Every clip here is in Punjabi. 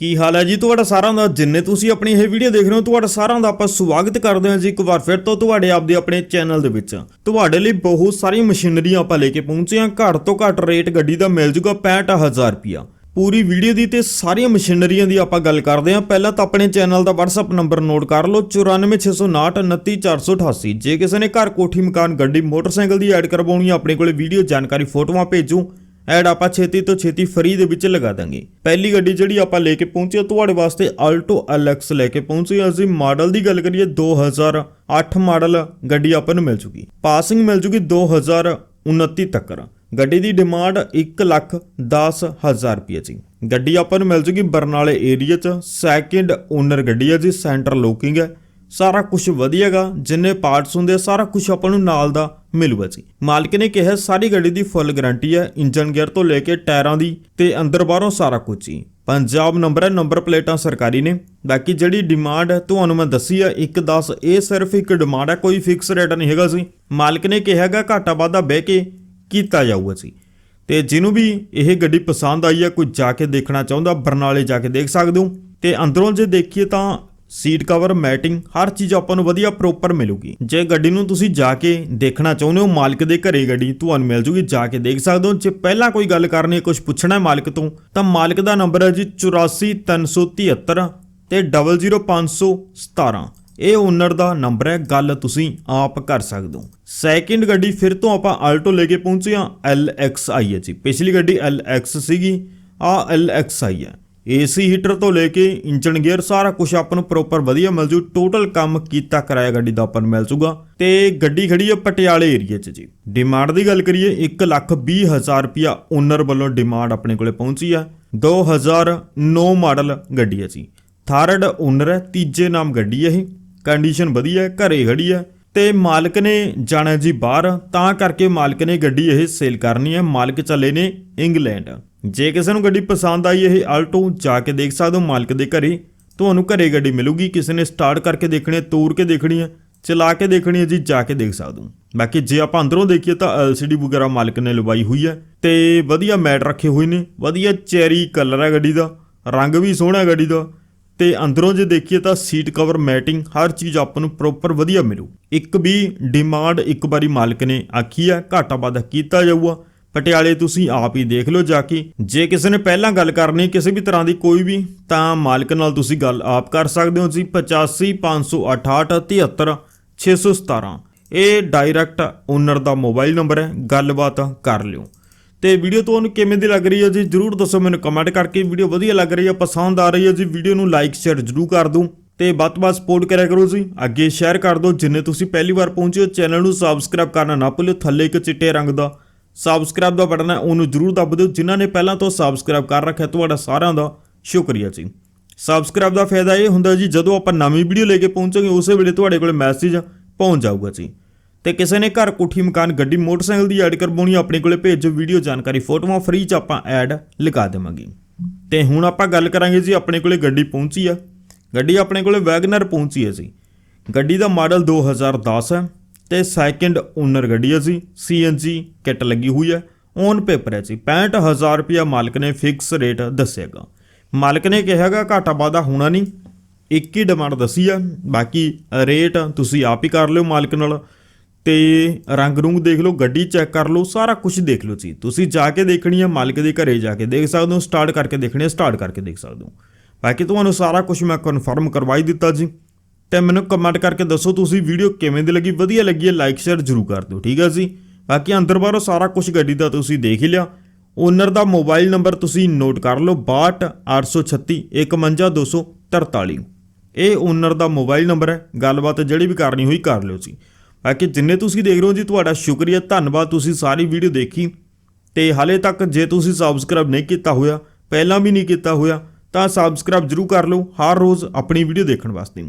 ਕੀ ਹਾਲ ਹੈ ਜੀ? ਤੁਹਾਡਾ ਸਾਰਿਆਂ ਦਾ, ਜਿੰਨੇ ਤੁਸੀਂ ਆਪਣੀ ਇਹ ਵੀਡੀਓ ਦੇਖ ਰਹੇ ਹੋ, ਤੁਹਾਡਾ ਸਾਰਿਆਂ ਦਾ ਆਪਾਂ ਸਵਾਗਤ ਕਰਦੇ ਹਾਂ ਜੀ ਇੱਕ ਵਾਰ ਫਿਰ ਤੋਂ ਤੁਹਾਡੇ ਆਪਦੇ ਆਪਣੇ ਚੈਨਲ ਦੇ ਵਿੱਚ। ਤੁਹਾਡੇ ਲਈ ਬਹੁਤ ਸਾਰੀ ਮਸ਼ੀਨਰੀਆਂ ਆਪਾਂ ਲੈ ਕੇ ਪਹੁੰਚੇ ਹਾਂ। ਘੱਟ ਤੋਂ ਘੱਟ ਰੇਟ ਗੱਡੀ ਦਾ ਮਿਲ ਜੂਗਾ 65000 ਰੁਪਿਆ ਪੂਰੀ ਵੀਡੀਓ ਦੀ ਤੇ ਸਾਰੀਆਂ ਮਸ਼ੀਨਰੀਆਂ ਦੀ ਆਪਾਂ ਗੱਲ ਕਰਦੇ ਹਾਂ। ਪਹਿਲਾਂ ਤਾਂ ਆਪਣੇ ਚੈਨਲ ਦਾ WhatsApp ਨੰਬਰ ਨੋਟ ਕਰ ਲਓ 9469299488 ਜੇ ਕਿਸੇ ਨੇ ਘਰ ਕੋਠੀ, ਮਕਾਨ, ਗੱਡੀ, ਮੋਟਰਸਾਈਕਲ ਦੀ ਐਡ ਕਰਵਾਉਣੀ ਹੈ, ਆਪਣੇ ਕੋਲੇ ਵੀਡੀਓ ਜਾਣਕਾਰੀ, ਫੋਟੋਆਂ ਭੇਜੋ। ਐਡ ਆਪਾਂ ਛੇਤੀ ਤੋਂ ਛੇਤੀ ਫਰੀ ਦੇ ਵਿੱਚ ਲਗਾ ਦਾਂਗੇ। ਪਹਿਲੀ ਗੱਡੀ ਜਿਹੜੀ ਆਪਾਂ ਲੈ ਕੇ ਪਹੁੰਚੇ ਤੁਹਾਡੇ ਵਾਸਤੇ ਆਲਟੋ LX ਲੈ ਕੇ ਪਹੁੰਚੇ ਅਸੀਂ ਮਾਡਲ ਦੀ ਗੱਲ ਕਰੀਏ 2008 ਮਾਡਲ ਗੱਡੀ ਆਪਾਂ ਨੂੰ ਮਿਲ ਜੂਗੀ ਪਾਸਿੰਗ ਮਿਲ ਜੂਗੀ 2029 ਤੱਕ। ਗੱਡੀ ਦੀ ਡਿਮਾਂਡ 1 ਲੱਖ 10 ਹਜ਼ਾਰ ਰੁਪਏ ਜੀ ਗੱਡੀ ਆਪਾਂ ਨੂੰ ਮਿਲ ਜੂਗੀ ਬਰਨਾਲੇ ਏਰੀਆ 'ਚ। ਸੈਕਿੰਡ ਓਨਰ ਗੱਡੀ ਹੈ ਜੀ ਸੈਂਟਰ ਲੋਕਿੰਗ ਹੈ। ਸਾਰਾ ਕੁਝ ਵਧੀਆਗਾ ਜਿੰਨੇ ਪਾਰਟਸ ਹੁੰਦੇ ਆ, ਸਾਰਾ ਕੁਝ ਆਪਾਂ ਨੂੰ ਨਾਲ ਦਾ ਮਿਲੂਗਾ ਜੀ ਮਾਲਕ ਨੇ ਕਿਹਾ ਸਾਰੀ ਗੱਡੀ ਦੀ ਫੁੱਲ ਗਾਰੰਟੀ ਹੈ ਇੰਜਨ ਗੇਅਰ ਤੋਂ ਲੈ ਕੇ ਟਾਇਰਾਂ ਦੀ ਤੇ ਅੰਦਰ ਬਾਹਰੋਂ ਸਾਰਾ ਕੁਝ ਹੀ। ਪੰਜਾਬ ਨੰਬਰ ਹੈ ਨੰਬਰ ਪਲੇਟਾਂ ਸਰਕਾਰੀ ਨੇ। ਬਾਕੀ ਜਿਹੜੀ ਡਿਮਾਂਡ ਹੈ, ਤੁਹਾਨੂੰ ਮੈਂ ਦੱਸੀ ਹੈ 1.10 ਇਹ ਸਿਰਫ ਇੱਕ ਡਿਮਾਂਡ ਹੈ, ਕੋਈ ਫਿਕਸ ਰੇਟ ਨਹੀਂ ਹੈਗਾ ਸੀ। ਮਾਲਕ ਨੇ ਕਿਹਾਗਾ ਘਾਟਾ ਵਾਧਾ ਬਹਿ ਕੇ ਕੀਤਾ ਜਾਊਗਾ ਜੀ ਤੇ ਜਿਹਨੂੰ ਵੀ ਇਹ ਗੱਡੀ ਪਸੰਦ ਆਈ ਹੈ ਕੋਈ ਜਾ ਕੇ ਦੇਖਣਾ ਚਾਹੁੰਦਾ, ਬਰਨਾਲੇ ਜਾ ਕੇ ਦੇਖ ਸਕਦੇ ਹੋ। ਤੇ ਅੰਦਰੋਂ ਜੇ ਦੇਖੀਏ ਤਾਂ ਸੀਟ ਕਵਰ, ਮੈਟਿੰਗ, ਹਰ ਚੀਜ਼ ਆਪਾਂ ਨੂੰ ਵਧੀਆ ਪ੍ਰੋਪਰ ਮਿਲੂਗੀ। ਜੇ ਗੱਡੀ ਨੂੰ ਤੁਸੀਂ ਜਾ ਕੇ ਦੇਖਣਾ ਚਾਹੁੰਦੇ ਹੋ, ਮਾਲਕ ਦੇ ਘਰੇ ਗੱਡੀ ਤੁਹਾਨੂੰ ਮਿਲ ਜੂਗੀ, ਜਾ ਕੇ ਦੇਖ ਸਕਦੇ ਹੋ। ਜੇ ਪਹਿਲਾਂ ਕੋਈ ਗੱਲ ਕਰਨੀ ਹੈ ਕੁਝ ਪੁੱਛਣਾ ਮਾਲਕ ਤੋਂ, ਤਾਂ ਮਾਲਕ ਦਾ ਨੰਬਰ ਹੈ ਜੀ 84373 ਤੇ 00517 ਇਹ ਓਨਰ ਦਾ ਨੰਬਰ ਹੈ, ਗੱਲ ਤੁਸੀਂ ਆਪ ਕਰ ਸਕਦੇ ਹੋ। ਸੈਕਿੰਡ ਗੱਡੀ ਫਿਰ ਤੋਂ ਆਪਾਂ ਆਲਟੋ ਲੈ ਕੇ ਪਹੁੰਚੇ ਹਾਂ LX ਆਈ ਹੈ ਜੀ। ਪਿਛਲੀ ਗੱਡੀ LX ਸੀਗੀ ਆ LX ਆਈ ਹੈ। ਏਸੀ ਹੀਟਰ ਤੋਂ ਲੈ ਕੇ ਇੰਜਨ ਗੇਅਰ ਸਾਰਾ ਕੁਝ ਆਪਾਂ ਨੂੰ ਪ੍ਰੋਪਰ ਵਧੀਆ ਮਿਲ ਜੂ ਟੋਟਲ ਕੰਮ ਕੀਤਾ ਕਰਾਇਆ ਗੱਡੀ ਦਾ ਆਪਾਂ ਨੂੰ ਮਿਲ ਜੂਗਾ। ਤੇ ਗੱਡੀ ਖੜੀ ਹੈ ਪਟਿਆਲੇ ਏਰੀਆ 'ਚ ਜੀ। ਡਿਮਾਂਡ ਦੀ ਗੱਲ ਕਰੀਏ 1 ਲੱਖ 20 ਹਜ਼ਾਰ ਰੁਪਿਆ ਓਨਰ ਵੱਲੋਂ ਡਿਮਾਂਡ ਆਪਣੇ ਕੋਲੇ ਪਹੁੰਚੀ ਹੈ 2009 ਮਾਡਲ ਗੱਡੀ ਹੈ ਜੀ। ਥਰਡ ਓਨਰ ਹੈ, ਤੀਜੇ ਨਾਮ ਗੱਡੀ ਹੈ ਇਹ। ਕੰਡੀਸ਼ਨ ਵਧੀਆ ਹੈ, ਘਰੇ ਖੜੀ ਹੈ। ਤੇ ਮਾਲਕ ਨੇ ਜਾਣਾ ਜੀ ਬਾਹਰ, ਤਾਂ ਕਰਕੇ ਮਾਲਕ ਨੇ ਗੱਡੀ ਇਹ ਸੇਲ ਕਰਨੀ ਹੈ। ਮਾਲਕ ਚੱਲੇ ਨੇ ਇੰਗਲੈਂਡ ਜੇ ਕਿਸੇ ਨੂੰ ਗੱਡੀ ਪਸੰਦ ਆਈ, ਇਹ ਆਲਟੋ ਜਾ ਕੇ ਦੇਖ ਸਕਦੇ ਹੋ ਮਾਲਕ ਦੇ ਘਰੇ। ਤੁਹਾਨੂੰ ਘਰੇ ਗੱਡੀ ਮਿਲੂਗੀ। ਕਿਸੇ ਨੇ ਸਟਾਰਟ ਕਰਕੇ ਦੇਖਣੀ ਹੈ ਤੋੜ ਕੇ ਦੇਖਣੀ ਹੈ, ਚਲਾ ਕੇ ਦੇਖਣੀ ਹੈ ਜੀ, ਜਾ ਕੇ ਦੇਖ ਸਕਦੇ ਹੋ। ਬਾਕੀ ਜੇ ਆਪਾਂ ਅੰਦਰੋਂ ਦੇਖੀਏ ਤਾਂ LCD ਵਗੈਰਾ ਮਾਲਕ ਨੇ ਲਵਾਈ ਹੋਈ ਹੈ ਤੇ ਵਧੀਆ ਮੈਟ ਰੱਖੇ ਹੋਏ ਨੇ। ਵਧੀਆ ਚੈਰੀ ਕਲਰ ਹੈ ਗੱਡੀ ਦਾ, ਰੰਗ ਵੀ ਸੋਹਣਾ ਹੈ ਗੱਡੀ ਦਾ। ਤੇ ਅੰਦਰੋਂ ਜੇ ਦੇਖੀਏ ਤਾਂ ਸੀਟ ਕਵਰ ਮੈਟਿੰਗ ਹਰ ਚੀਜ਼ ਆਪਾਂ ਨੂੰ ਪ੍ਰੋਪਰ ਵਧੀਆ ਮਿਲੂ। ਇੱਕ ਵੀ ਡਿਮਾਂਡ ਇੱਕ ਵਾਰੀ ਮਾਲਕ ਨੇ ਆਖੀ ਹੈ, ਘਾਟਾ ਵਾਧਾ ਕੀਤਾ ਜਾਊਗਾ। ਪਟਿਆਲੇ ਤੁਸੀਂ ਆਪ ਹੀ ਦੇਖ ਲਓ ਜਾ ਕੇ। ਜੇ ਕਿਸੇ ਨੇ ਪਹਿਲਾਂ ਗੱਲ ਕਰਨੀ ਕਿਸੇ ਵੀ ਤਰ੍ਹਾਂ ਦੀ ਕੋਈ ਵੀ, ਤਾਂ ਮਾਲਕ ਨਾਲ ਤੁਸੀਂ ਗੱਲ ਆਪ ਕਰ ਸਕਦੇ ਹੋ ਜੀ। 85 568 73 617 ਇਹ ਡਾਇਰੈਕਟ ਓਨਰ ਦਾ ਮੋਬਾਈਲ ਨੰਬਰ ਹੈ। ਗੱਲਬਾਤ ਕਰ ਲਿਓ। ਤੇ ਵੀਡੀਓ ਤੁਹਾਨੂੰ ਕਿਵੇਂ ਦੀ ਲੱਗ ਰਹੀ ਹੈ ਜੀ? ਜਰੂਰ ਦੱਸੋ ਮੈਨੂੰ ਕਮੈਂਟ ਕਰਕੇ। ਵੀਡੀਓ ਵਧੀਆ ਲੱਗ ਰਹੀ ਹੈ, ਪਸੰਦ ਆ ਰਹੀ ਹੈ ਜੀ। ਵੀਡੀਓ ਨੂੰ ਲਾਈਕ ਸ਼ੇਅਰ ਜਰੂਰ ਕਰ ਦਿਓ। ਤੇ ਵੱਧ ਤੋਂ ਵੱਧ ਸਪੋਰਟ ਕਰਿਆ ਕਰੋ ਜੀ। ਅੱਗੇ ਸ਼ੇਅਰ ਕਰ ਦਿਓ। ਜਿੰਨੇ ਤੁਸੀਂ ਪਹਿਲੀ ਵਾਰ ਪਹੁੰਚੇ ਹੋ, ਚੈਨਲ ਨੂੰ ਸਬਸਕ੍ਰਾਈਬ ਕਰਨਾ ਨਾ ਭੁੱਲਿਓ। ਥੱਲੇ ਇੱਕ ਚਿੱਟੇ ਰੰਗ ਦਾ ਸਬਸਕ੍ਰਾਈਬ ਦਾ ਬਟਨ ਹੈ, ਉਹਨੂੰ ਜਰੂਰ ਦੱਬ ਦਿਓ। ਜਿਨ੍ਹਾਂ ਨੇ ਪਹਿਲਾਂ ਤੋਂ ਸਬਸਕ੍ਰਾਈਬ ਕਰ ਰੱਖਿਆ, ਤੁਹਾਡਾ ਸਾਰਿਆਂ ਦਾ ਸ਼ੁਕਰੀਆ ਜੀ। ਸਬਸਕ੍ਰਾਈਬ ਦਾ ਫਾਇਦਾ ਇਹ ਹੁੰਦਾ ਜੀ, ਜਦੋਂ ਆਪਾਂ ਨਵੀਂ ਵੀਡੀਓ ਲੈ ਕੇ ਪਹੁੰਚਾਂਗੇ, ਉਸੇ ਵੇਲੇ ਤੁਹਾਡੇ ਕੋਲ ਮੈਸੇਜ ਪਹੁੰਚ ਜਾਊਗਾ ਜੀ। ਤੇ ਕਿਸੇ ਨੇ ਘਰ ਕੋਠੀ, ਮਕਾਨ, ਗੱਡੀ, ਮੋਟਰਸਾਈਕਲ ਦੀ ਐਡ ਕਰਵਾਉਣੀ ਆਪਣੇ ਕੋਲੇ ਭੇਜੋ ਵੀਡੀਓ ਜਾਣਕਾਰੀ। ਫੋਟੋਆਂ ਫ੍ਰੀ ਚ ਆਪਾਂ ਐਡ ਲਗਾ ਦੇਵਾਂਗੇ। ਤੇ ਹੁਣ ਆਪਾਂ ਗੱਲ ਕਰਾਂਗੇ ਜੀ, ਆਪਣੇ ਕੋਲੇ ਗੱਡੀ ਪਹੁੰਚੀ ਆ। ਗੱਡੀ ਆਪਣੇ ਕੋਲੇ ਵੈਗਨਰ ਪਹੁੰਚੀ ਹੈ ਜੀ। ਗੱਡੀ ਦਾ ਮਾਡਲ 2010 ਹੈ। ਤੇ ਸੈਕਿੰਡ ਓਨਰ ਗੱਡੀ ਹੈ ਜੀ ਸੀਐਨਜੀ ਕਿੱਟ ਲੱਗੀ ਹੋਈ ਹੈ ਔਨ ਪੇਪਰ ਹੈ ਜੀ 65000 ਰੁਪਿਆ ਮਾਲਕ ਨੇ ਫਿਕਸ ਰੇਟ ਦੱਸਿਆਗਾ ਮਾਲਕ ਨੇ ਕਿਹਾਗਾ ਘਾਟਾ ਵਾਧਾ ਹੋਣਾ ਨਹੀਂ, ਇੱਕ ਹੀ ਡਿਮਾਂਡ ਦੱਸੀ ਆ, ਬਾਕੀ ਰੇਟ ਤੁਸੀਂ ਆਪ ਹੀ ਕਰ ਲਿਓ ਮਾਲਕ ਨਾਲ, ਤੇ ਰੰਗ ਰੂੰਗ ਦੇਖ ਲਓ, ਗੱਡੀ ਚੈੱਕ ਕਰ ਲਓ, ਸਾਰਾ ਕੁਝ ਦੇਖ ਲਓ ਜੀ। ਤੁਸੀਂ ਜਾ ਕੇ ਦੇਖਣੀ ਹੈ ਮਾਲਕ ਦੇ ਘਰੇ ਜਾ ਕੇ ਦੇਖ ਸਕਦੇ ਹੋ ਸਟਾਰਟ ਕਰਕੇ ਦੇਖਣੀ ਹੈ ਸਟਾਰਟ ਕਰਕੇ ਦੇਖ ਸਕਦੇ ਹੋ। ਬਾਕੀ ਤੁਹਾਨੂੰ ਸਾਰਾ ਕੁਝ ਮੈਂ ਕਨਫਰਮ ਕਰਵਾਈ ਦਿੱਤਾ ਜੀ। ਤੇ ਮੈਨੂੰ ਕਮੈਂਟ ਕਰਕੇ ਦੱਸੋ ਤੁਸੀਂ ਵੀਡੀਓ ਕਿਵੇਂ ਦੀ ਲੱਗੀ? ਵਧੀਆ ਲੱਗੀ ਹੈ ਲਾਈਕ ਸ਼ੇਅਰ ਜ਼ਰੂਰ ਕਰ ਦਿਓ, ਠੀਕ ਹੈ ਜੀ? ਬਾਕੀ ਅੰਦਰ ਬਾਹਰੋਂ ਸਾਰਾ ਕੁਝ ਗੱਡੀ ਦਾ ਤੁਸੀਂ ਦੇਖ ਹੀ ਲਿਆ। ਓਨਰ ਦਾ ਮੋਬਾਈਲ ਨੰਬਰ ਤੁਸੀਂ ਨੋਟ ਕਰ ਲਓ 62836 51243 ਇਹ ਓਨਰ ਦਾ ਮੋਬਾਈਲ ਨੰਬਰ ਹੈ, ਗੱਲਬਾਤ ਜਿਹੜੀ ਵੀ ਕਰਨੀ ਹੋਈ ਕਰ ਲਿਓ ਜੀ। ਬਾਕੀ ਜਿੰਨੇ ਤੁਸੀਂ ਦੇਖ ਰਹੇ ਹੋ ਜੀ, ਤੁਹਾਡਾ ਸ਼ੁਕਰੀਆ, ਧੰਨਵਾਦ, ਤੁਸੀਂ ਸਾਰੀ ਵੀਡੀਓ ਦੇਖੀ। ਤੇ ਹਾਲੇ ਤੱਕ ਜੇ ਤੁਸੀਂ ਸਬਸਕ੍ਰਾਈਬ ਨਹੀਂ ਕੀਤਾ ਹੋਇਆ, ਪਹਿਲਾਂ ਵੀ ਨਹੀਂ ਕੀਤਾ ਹੋਇਆ, ਤਾਂ ਸਬਸਕ੍ਰਾਈਬ ਜ਼ਰੂਰ ਕਰ ਲਓ, ਹਰ ਰੋਜ਼ ਆਪਣੀ ਵੀਡੀਓ ਦੇਖਣ ਵਾਸਤੇ।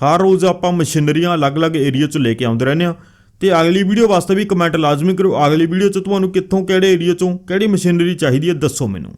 ਹਰ ਰੋਜ਼ ਆਪਾਂ ਮਸ਼ੀਨਰੀਆਂ ਅਲੱਗ-ਅਲੱਗ ਏਰੀਆ 'ਚ ਲੈ ਕੇ ਆਉਂਦੇ ਰਹਿੰਦੇ ਆ ਤੇ ਅਗਲੀ ਵੀਡੀਓ ਵਾਸਤੇ ਵੀ ਕਮੈਂਟ ਲਾਜ਼ਮੀ ਕਰੋ। ਅਗਲੀ ਵੀਡੀਓ 'ਚ ਤੁਹਾਨੂੰ ਕਿੱਥੋਂ, ਕਿਹੜੇ ਏਰੀਆ 'ਚੋਂ, ਕਿਹੜੀ ਮਸ਼ੀਨਰੀ ਚਾਹੀਦੀ ਹੈ, ਦੱਸੋ ਮੈਨੂੰ।